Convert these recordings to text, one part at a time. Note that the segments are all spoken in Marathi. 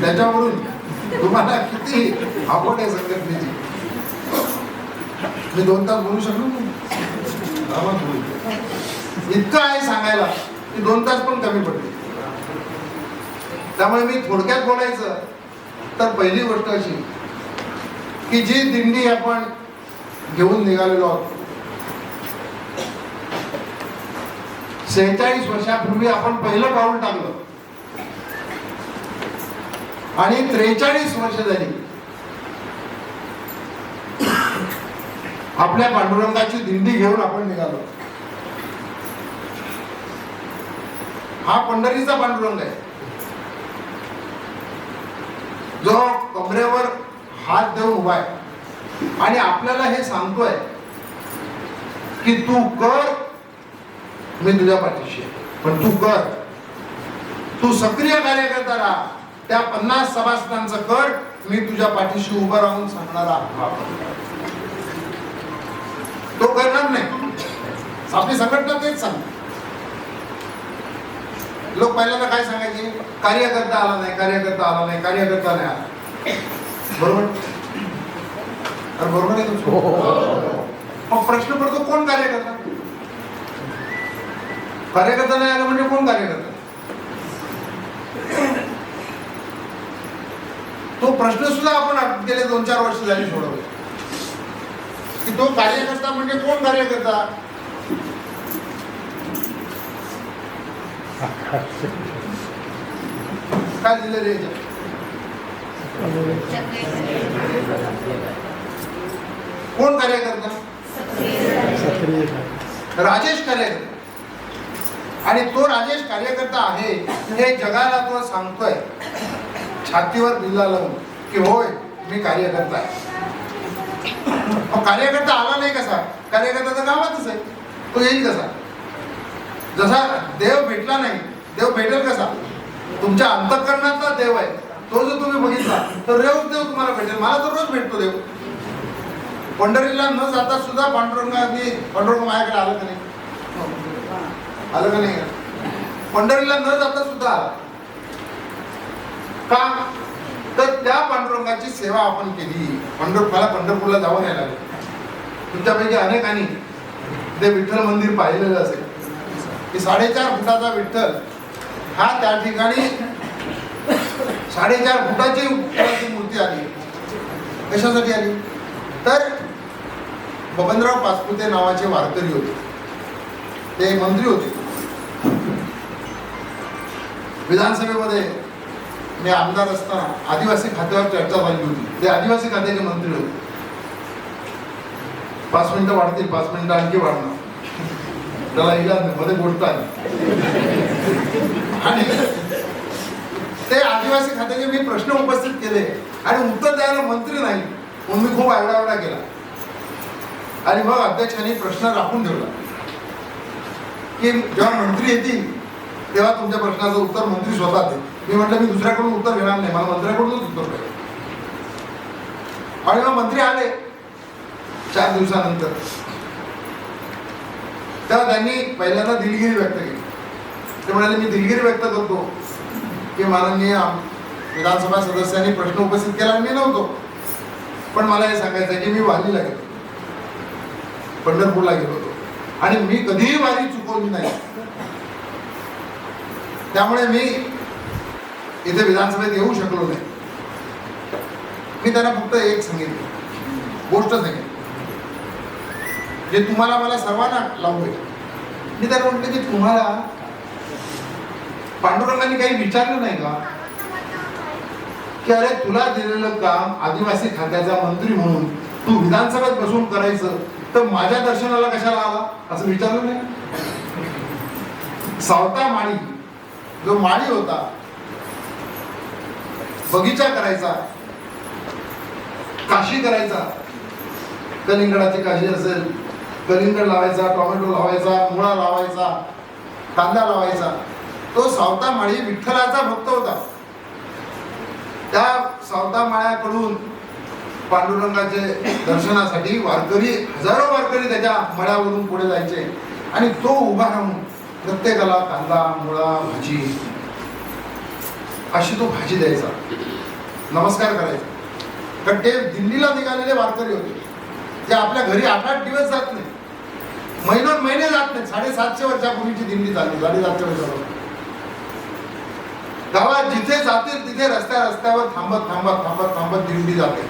त्याच्यावरून तुम्हाला किती आवड आहे संघटनेची? मी दोन तास बोलू शकलो इतकं आहे सांगायला की दोन तास पण कमी पडले. त्यामुळे मी थोडक्यात बोलायचं तर पहिली गोष्ट अशी की जी दिंडी आपण घेऊन निघालेलो आहोत सेहेचाळीस वर्षापूर्वी आपण पहिलं पाऊल टाकलं. आणि त्रेचाळीस वर्ष झाली. आपल्या पांडुरंगाची दिंडी घेऊन आपण निघालो. हा पंढरीचा पांडुरंग आहे. जो कमरेवर हात देऊन उभा आहे. आणि आपल्याला हे सांगतोय की तू कर मी तुझ्या पाठीशी पण तू कर. तू सक्रिय कार्यकर्ता राहा. त्या पन्नास सभासदांचं कर मी तुझ्या पाठीशी उभं राहून सांगणारा तो करणार नाही. आपली संघटना तेच सांग लोक पहिल्यांदा काय सांगायचे? कार्यकर्ता आला नाही कार्यकर्ता आला नाही कार्यकर्ता नाही आला. बरोबर? अरे बरोबर आहे तुमचं? मग प्रश्न पडतो कोण कार्यकर्ता? कार्यकर्ता नाही आला म्हणजे कोण कार्यकर्ता? तो प्रश्न सुद्धा आपण गेले दोन चार वर्ष झाली सोडवले. की तो कार्यकर्ता म्हणजे कोण कार्यकर्ता? काय दिलं रे कोण कार्यकर्ता? राजेश कार्यकर्ता. आणि तो राजेश कार्यकर्ता आहे हे जगाला तो सांगतोय. छातीवर दिला लावून की होय मी कार्यकर्ता आहे. कार्यकर्ता आला नाही कसा? कार्यकर्ता तर गावातच आहे तो येईल कसा? जसा देव भेटला नाही देव भेटेल कसा? तुमच्या अंतकरणाचा देव आहे. तो जर तुम्ही बघितला तर रोज देव तुम्हाला भेटेल. मला तर रोज भेटतो देव. पंढरीला न जाता सुद्धा पांडुरंगाने पांडुरंग माझ्याकडे आलं का नाही? आलं का नाही? पंढरीला न जाता सुद्धा आला. का? तर त्या पांडुरंगाची सेवा आपण केली. पंढर मला पंढरपूरला जाऊन यायला लागलं. तुमच्यापैकी अनेकांनी ते विठ्ठल मंदिर पाहिलेलं असेल. की साडेचार फुटाचा विठ्ठल हा त्या ठिकाणी साडेचार फुटाची विठ्ठलाची मूर्ती आली. कशासाठी आली? तर बबनराव पाचपुते नावाचे वारकरी होते. ते मंत्री होते. विधानसभेमध्ये मी आमदार असताना आदिवासी खात्यावर चर्चा झाली होती. ते आदिवासी खात्याचे मंत्री होते. पाच मिनिटं वाढतील पाच मिनिटं आणखी वाढणार. त्याला इलाज नाही मध्ये गोष्ट आली आणि ते आदिवासी खात्याचे मी प्रश्न उपस्थित केले आणि उत्तर द्यायला मंत्री नाही म्हणून मी खूप आरडाओरडा केला. आणि मग अध्यक्षांनी प्रश्न राखून ठेवला. की जेव्हा मंत्री येतील तेव्हा तुमच्या प्रश्नाचं उत्तर मंत्री स्वतः दे मी म्हटलं मी दुसऱ्याकडून उत्तर घेणार नाही. मला मंत्र्याकडूनच उत्तर पाहिजे. आणि मग मंत्री आले चार दिवसानंतर. तेव्हा त्यांनी पहिल्यांदा दिलगिरी व्यक्त केली. ते म्हणाले मी दिलगिरी व्यक्त करतो की माननीय विधानसभा सदस्यांनी प्रश्न उपस्थित केला आणि मी नव्हतो. पण मला हे सांगायचं आहे की मी वारीला गेलो. पंढरपूरला गेलो होतो. आणि मी कधीही वारी चुकवली नाही. त्यामुळे मी इथे विधानसभेत येऊ शकलो नाही. मी त्यांना फक्त एक सांगितलं गोष्ट सांगितली जे तुम्हाला मला सर्वांना लावून भेटेल मी त्यांना म्हटलं की तुम्हाला पांडुरंगाने काही विचारलं नाही का? की अरे तुला दिलेलं काम आदिवासी खात्याचा मंत्री म्हणून तू विधानसभेत बसून करायचं तर माझ्या दर्शनाला कशाला आला? असं विचारलं नाही. सावता माळी जो माळी होता बगीचा करायचा. काशी करायचा. कलिंगडाची काशी असेल कलिंगड लावायचा टोमॅटो लावायचा मुळा लावायचा कांदा लावायचा. तो सावता माळी विठ्ठलाचा भक्त होता. त्या सावता माळ्याकडून पांडुरंगाचे दर्शनासाठी वारकरी हजारो वारकरी त्याच्या मळ्यावरून पुढे जायचे. आणि तो उभा राहून प्रत्येकाला कांदा मुळा भाजी अशी तो भाजी द्यायचा. नमस्कार करायचा. पण ते दिल्लीला निघालेले वारकरी होते. ते आपल्या घरी आठ आठ दिवस जात नाही. महिनोन महिने जात नाही. साडेसातशे वर्षापूर्वीची दिल्ली चालली. साडेसातशे वर्षापूर्वी. गावात जिथे जातील तिथे रस्त्या रस्त्यावर थांबत थांबत थांबत थांबत दिंडी जाते.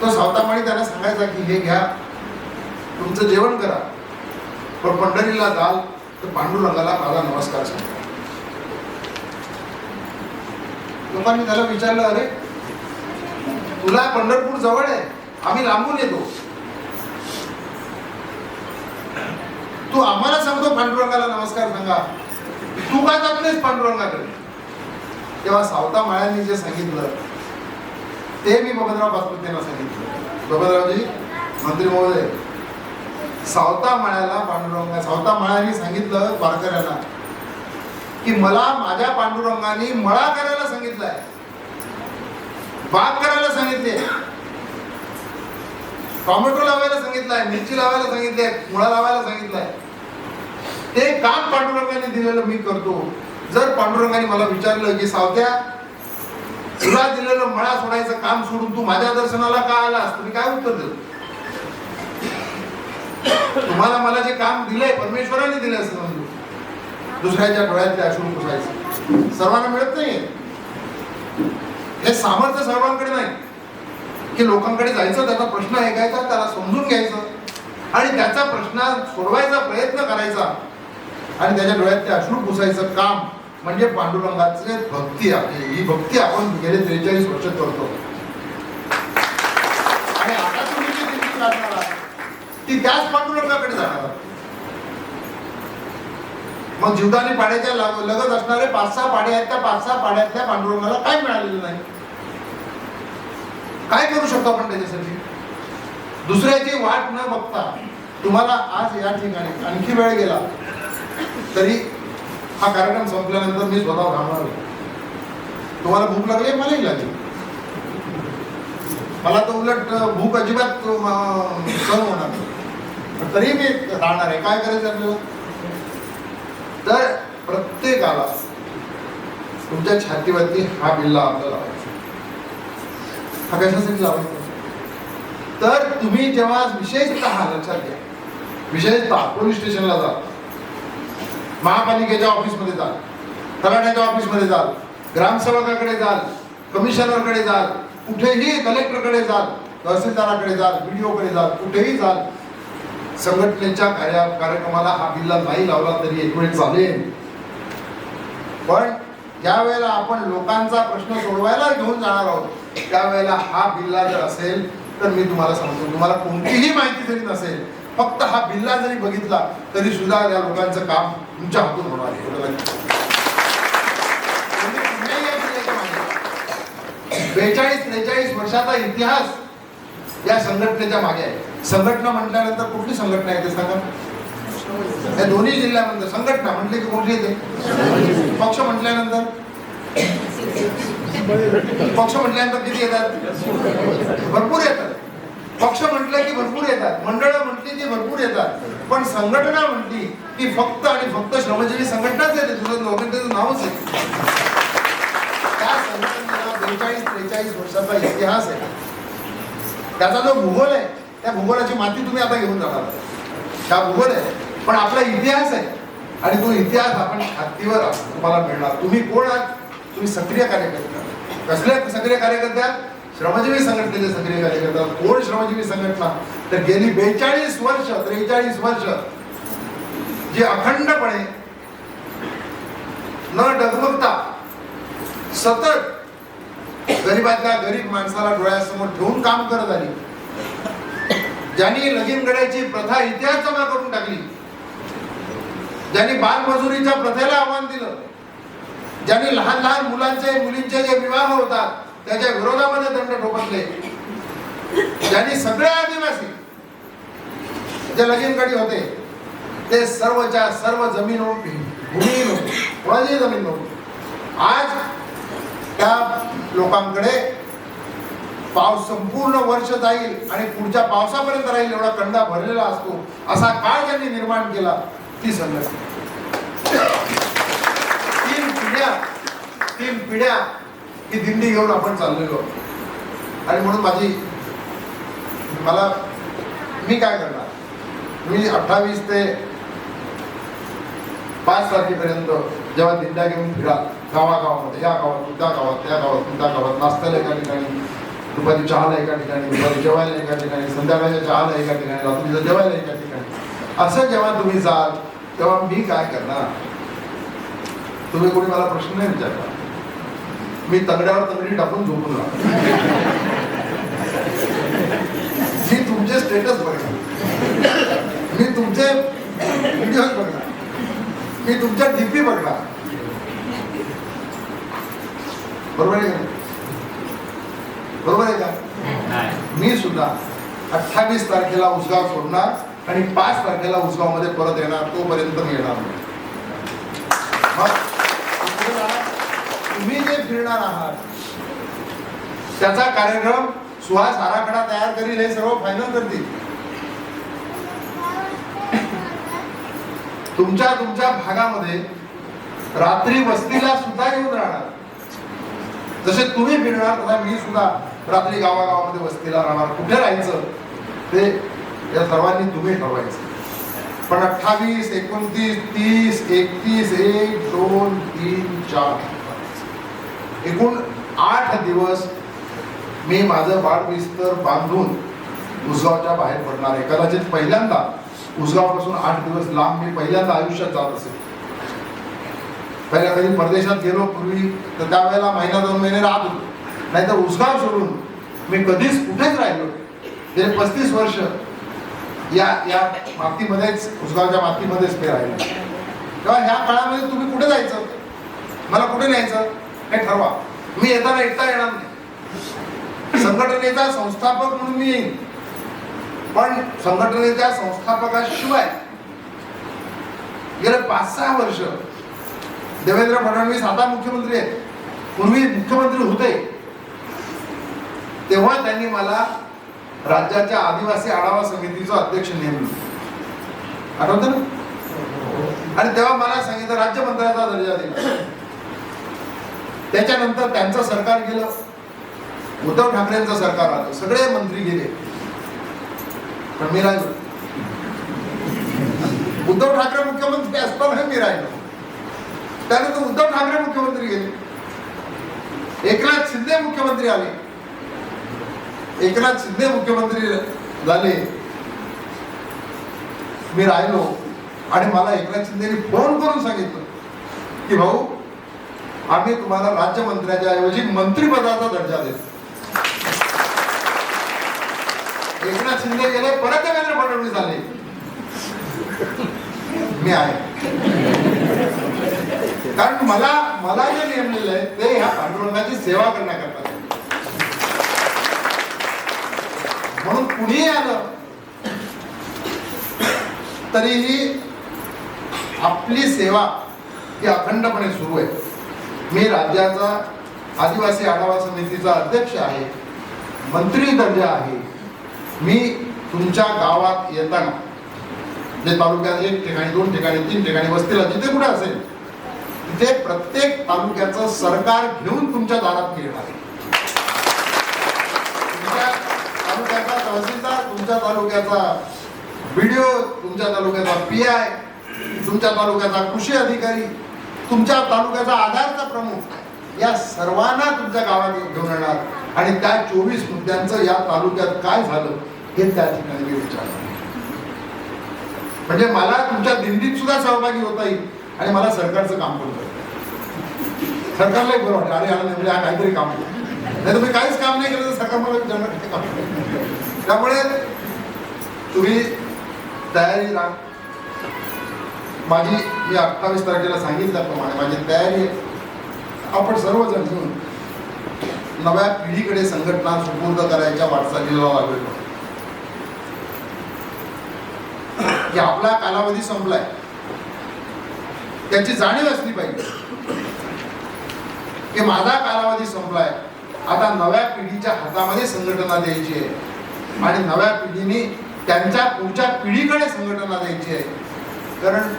तो सावतामाळी त्यांना सांगायचा की हे घ्या. तुमचं जेवण करा. पण पंढरीला जाल. तर पांडुरंगाला माझा नमस्कार सांगा. लोकांनी त्याला विचारलं अरे तुला पंढरपूर जवळ आहे आम्ही लांबून येतो. तू आम्हाला सांगतो पांडुरंगाला नमस्कार सांगा. तू काय जात नाहीस पांडुरंगाकडे? तेव्हा सावता माळ्यांनी जे सांगितलं ते मी बबनराव पाचपुतेंना सांगितलं. बबनरावजी मंत्री महोदय सावता माळ्याला पांडुरंगा सावता माळ्यांनी सांगितलं वारकऱ्यांना की मला माझ्या पांडुरंगाने मळा करायला सांगितलंय. बाग करायला सांगितले. टोमॅटो लावायला सांगितलंय मिरची लावायला सांगितले मुळा लावायला सांगितलंय. ते काम पांडुरंगाने दिलेलं मी करतो. जर पांडुरंगाने मला विचारलं की सावत्या तुला दिलेलं मळा सोडायचं काम सोडून तू माझ्या दर्शनाला का आलास? तुम्ही काय उत्तर देऊ तुम्हाला मला जे काम दिलंय परमेश्वराने दिलं असं समजू दुसऱ्याच्या डोळ्यातले अश्रू पुसायचं. सर्वांना मिळत नाही हे सामर्थ्य सर्वांकडे नाही. की लोकांकडे जायचं त्याचा प्रश्न ऐकायचा त्याला समजून घ्यायचं. आणि त्याचा प्रश्न सोडवायचा प्रयत्न करायचा. आणि त्याच्या डोळ्यात ते अश्रू पुसायचं काम म्हणजे पांडुरंगाचे भक्ती आपली ही भक्ती आपण गेले त्रेचाळीस वर्ष करतो. आणि आता तुम्ही ती त्याच पांडुरंगाकडे जाणार मग जीवदानी पाड्याच्या लगत असणारे पाच सहा पाडे आहेत त्या पाच सहा पाड्यातल्या पांडुरंगाला काय मिळालेलं नाही. काय करू शकतो आपण त्याच्यासाठी? दुसऱ्याची वाट न बघता तुम्हाला आज या ठिकाणी आणखी वेळ गेला तरी हा कार्यक्रम संपल्यानंतर मी स्वतः थांबणार आहे. तुम्हाला भूक लागली मलाही लागली. मला तर उलट भूक अजिबात सहन होणार तरी मी राहणार आहे. काय करायचं आपल्याला? तर प्रत्येकाला तुमच्या छातीवरती हा बिल्ला आपल्याला लावायचा. हा कशासाठी लावायचा? तर तुम्ही जेव्हा विशेषतः लक्षात घ्या विशेषतः पोलीस स्टेशनला जा महापालिकेच्या ऑफिसमध्ये जाल तलाठ्याच्या ऑफिसमध्ये जाल ग्रामसेवकाकडे जाल कमिशनरकडे जाल कुठेही कलेक्टरकडे जाल तहसीलदाराकडे जाल व्हिडिओकडे जाल कुठेही जाल संघटनेच्या कार्या कार्यक्रमाला हा बिल्ला नाही लावला तरी एक वेळ चालेल. पण ज्यावेळेला आपण लोकांचा प्रश्न सोडवायला घेऊन जाणार आहोत त्यावेळेला हा बिल्ला जर असेल तर मी तुम्हाला सांगतो तुम्हाला कोणतीही माहिती जरी नसेल फक्त हा बिल्ला जरी बघितला तरी सुद्धा या लोकांचं काम तुमच्या हातून होणार आहे. म्हणजे बेचाळीस त्रेचाळीस वर्षाचा इतिहास या संघटनेच्या मागे आहे. संघटना म्हटल्यानंतर कुठली संघटना आहे ते सांगा? या दोन्ही जिल्ह्यामध्ये संघटना म्हटले की कुठली येते? पक्ष म्हटल्यानंतर? पक्ष म्हटल्यानंतर किती येतात? भरपूर येतात. पक्ष म्हटलं की भरपूर येतात. मंडळं म्हटली की भरपूर येतात. पण संघटना म्हटली की फक्त आणि फक्त श्रमजीवी संघटनाच येते. तुझं संघटनेचं नावच आहे. त्या संघटनेला बेचाळीस त्रेचाळीस वर्षाचा इतिहास आहे. त्याचा जो भूगोल आहे त्या भूगोलाची माती तुम्ही आता घेऊन जाणार. त्या भूगोल आहे. पण आपला इतिहास आहे. आणि तो इतिहास आपण हत्तीवर तुम्हाला मिळणार. तुम्ही कोण आहात? तुम्ही सक्रिय कार्यकर्ता. आहात. कसले सक्रिय कार्यकर्त्या? श्रमजीवी संघटनेचे सक्रिय कार्यकर्ता. कोण श्रमजीवी संघटना? तर गेली बेचाळीस वर्ष त्रेचाळीस वर्ष जे अखंडपणे न डगमगता सतत गरीबातल्या गरीब माणसाला डोळ्यासमोर ठेवून काम करत आली. ज्यांनी लगीन गड्याची प्रथा इतिहास जमा करून टाकली ज्यांनी बालमजुरीच्या प्रथेला आव्हान दिलं ज्यांनी लहान लहान मुलांचे मुलींचे जे विवाह होतात त्याच्या विरोधामध्ये दंड ठोपटले ज्यांनी सगळे आदिवासी जे लगीनकडी होते ते सर्वच्या सर्व जमीन भूमी कोणाची जमीन नव्हती. आज त्या लोकांकडे पाऊस संपूर्ण वर्ष जाईल आणि पुढच्या पावसापर्यंत राहील एवढा कंडा भरलेला असतो असा काळ त्यांनी निर्माण केला ती संघटना. तीन पिढ्या तीन पिढ्या ही दिंडी घेऊन आपण चाललेलो आणि म्हणून माझी मला मी काय करणार? मी अठ्ठावीस ते पाच तारखेपर्यंत जेव्हा दिंड्या घेऊन फिराल गावागावामध्ये या गावात त्या गावात त्या गावात त्या गावात नाश्त्याला एका ठिकाणी दुपारी चहाला एका ठिकाणी दुपारी जेवायला एका ठिकाणी संध्याकाळच्या चहाला एका ठिकाणी रात्रीचं जेवायला एका ठिकाणी. असं जेव्हा तुम्ही जाल तेव्हा मी काय करणार? तुम्ही कोणी मला प्रश्न नाही विचारला. मी तगड्यावर तगडी टाकून झोपून मी तुमचे स्टेटस बघणार. मी तुमचे व्हिडिओ बघणार. मी तुमच्या डीपी बघणार. बरोबर आहे का बरोबर आहे का? मी सुद्धा अठ्ठावीस तारखेला उसगाव सोडणार आणि पाच तारखेला उसगावमध्ये परत येणार तोपर्यंत मी येणार तुम्ही जे फिरणार आहात त्याचा कार्यक्रम सुहास आराखडा तयार करील हे सर्व फायनल करतील. तुमच्या तुमच्या भागामध्ये रात्री वस्तीला सुद्धा येऊन राहणार. जसे तुम्ही फिरणार तसा मी सुद्धा तर आपली गावागावामध्ये वस्तीला राहणार कुठे राहायचं? ते या सर्वांनी तुम्ही ठरवायचं. पण अठ्ठावीस एकोणतीस तीस एकतीस एक दोन तीन चार. एकूण आठ दिवस मी माझं बाळविस्तर बांधून उसगावच्या बाहेर पडणार आहे. कदाचित पहिल्यांदा उसगावपासून आठ दिवस लांब मी पहिल्यांदा आयुष्यात जात असेल. पहिल्या कधी परदेशात गेलो पूर्वी तर त्यावेळेला महिना दोन महिने राहत होतो. नाहीतर उसगाव सोडून मी कधीच कुठेच राहिलो गेले पस्तीस वर्ष या या मातीमध्येच उसगावच्या मातीमध्येच मी राहिलो. तेव्हा ह्या काळामध्ये तुम्ही कुठे जायचं? मला कुठे न्यायचं? हे ठरवा. मी येताना एकटा येणार नाही. संघटनेचा संस्थापक म्हणून मी येईन. पण संघटनेच्या संस्थापकाशिवाय गेले पाच सहा वर्ष देवेंद्र फडणवीस आता मुख्यमंत्री आहेत. पूर्वी मुख्यमंत्री होते. तेव्हा त्यांनी मला राज्याच्या आदिवासी आढावा समितीचं अध्यक्ष नेमलं. आठवत ना? आणि तेव्हा मला सांगितलं राज्यमंत्र्याचा दर्जा दिला. त्याच्यानंतर त्यांचं सरकार गेलं. उद्धव ठाकरेंचं सरकार आलं. सगळे मंत्री गेले. पण मी राहिलो. उद्धव ठाकरे मुख्यमंत्री असताना मी राहिलो. त्यानंतर उद्धव ठाकरे मुख्यमंत्री गेले. एकनाथ शिंदे मुख्यमंत्री आले. एकनाथ शिंदे मुख्यमंत्री झाले. मी राहिलो आणि मला एकनाथ शिंदेनी फोन करून सांगितलं की भाऊ आम्ही तुम्हाला राज्यमंत्र्याच्या ऐवजी मंत्रिपदाचा दर्जा देतो. एकनाथ शिंदे गेले परत देवेंद्र फडणवीस झाले मी आहे. कारण मला मला जे नेमलेलं आहे ते ह्या पांडुरंगाची सेवा करण्याकरता आहे. म्हणून कुणीही आलं तरीही आपली सेवा ही अखंडपणे सुरू आहे. मी राज्याचा आदिवासी आढावा समितीचा अध्यक्ष आहे मंत्री दर्जा आहे. मी तुमच्या गावात येताना जे तालुक्यात एक ठिकाणी दोन ठिकाणी तीन ठिकाणी वस्तीला जिथे कुठे असेल? तिथे प्रत्येक तालुक्याचं सरकार घेऊन तुमच्या दारात येणार आहे तुमच्या तालुक्याचा तहसीलदार तुमच्या तालुक्याचा बीडीओ तुमच्या तालुक्याचा पी आय तुमच्या तालुक्याचा कृषी अधिकारी तुमच्या तालुक्याचा आधारचा प्रमुख. या सर्वांना तुमच्या गावात घेऊन येणार. आणि त्या चोवीस मुद्द्यांचं या तालुक्यात काय झालं हे त्या ठिकाणी मी म्हणजे मला तुमच्या दिंडीत सुद्धा सहभागी होता येईल आणि मला सरकारचं काम पण करता सरकारलाही बरं वाटेल. अरे याला म्हणजे हा काहीतरी काम केलं नाही तुम्ही काहीच काम नाही केलं तर सरकार मला विचारणार काम त्यामुळे तुम्ही तयारी राहा माझी मी अठ्ठावीस तारखेला सांगितल्याप्रमाणे माझी तयारी आपण सर्वजण घेऊन नव्या पिढीकडे संघटना सुपूर्द करायच्या वाटचालीला लागलो की आपला कालावधी संपलाय. त्याची जाणीव असली पाहिजे. की माझा कालावधी संपलाय. आता नव्या पिढीच्या हातामध्ये संघटना द्यायची आहे. आणि नव्या पिढीने त्यांच्या पुढच्या पिढीकडे संघटना द्यायची आहे. कारण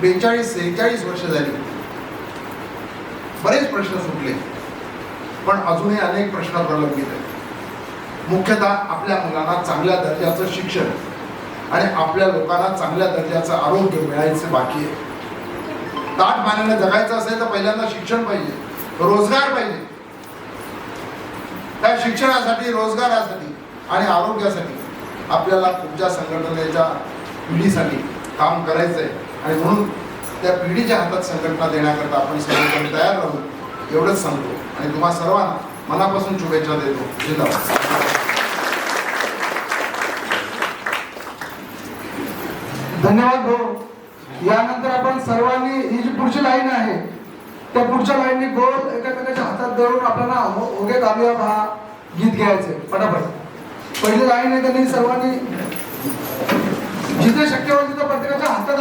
बेचाळीस सेहेचाळीस वर्ष झाली. बरेच प्रश्न सुटले. पण अजूनही अनेक प्रश्न प्रलंबित आहेत. मुख्यतः आपल्या मुलांना चांगल्या दर्जाचं शिक्षण आणि आपल्या लोकांना चांगल्या दर्जाचं आरोग्य मिळायचं बाकी आहे. ताट मानाने जगायचं असेल तर पहिल्यांदा शिक्षण पाहिजे. रोजगार पाहिजे. त्या शिक्षणासाठी रोजगारासाठी आणि आरोग्यासाठी आपल्याला पुढच्या संघटनेच्या पिढीसाठी काम करायचं आहे आणि म्हणून त्या पिढीच्या हातात संघटना देण्याकरता आपण सर्वजण तयार राहू एवढंच सांगतो. आणि तुम्हा सर्वांना मनापासून शुभेच्छा देतो. जिंदाबाद धन्यवाद भाऊ. यानंतर आपण सर्वांनी ही जी पुढची लाईन आहे त्या पुढच्या लाईननी गोल एकमेकाच्या हातात धरून आपल्याला हो- ओके गावी हा गीत घ्यायचे पटापट. पहिली नाही तर त्यांनी सर्वांनी जिथे शक्य होईल तिथं प्रत्येकाच्या हातात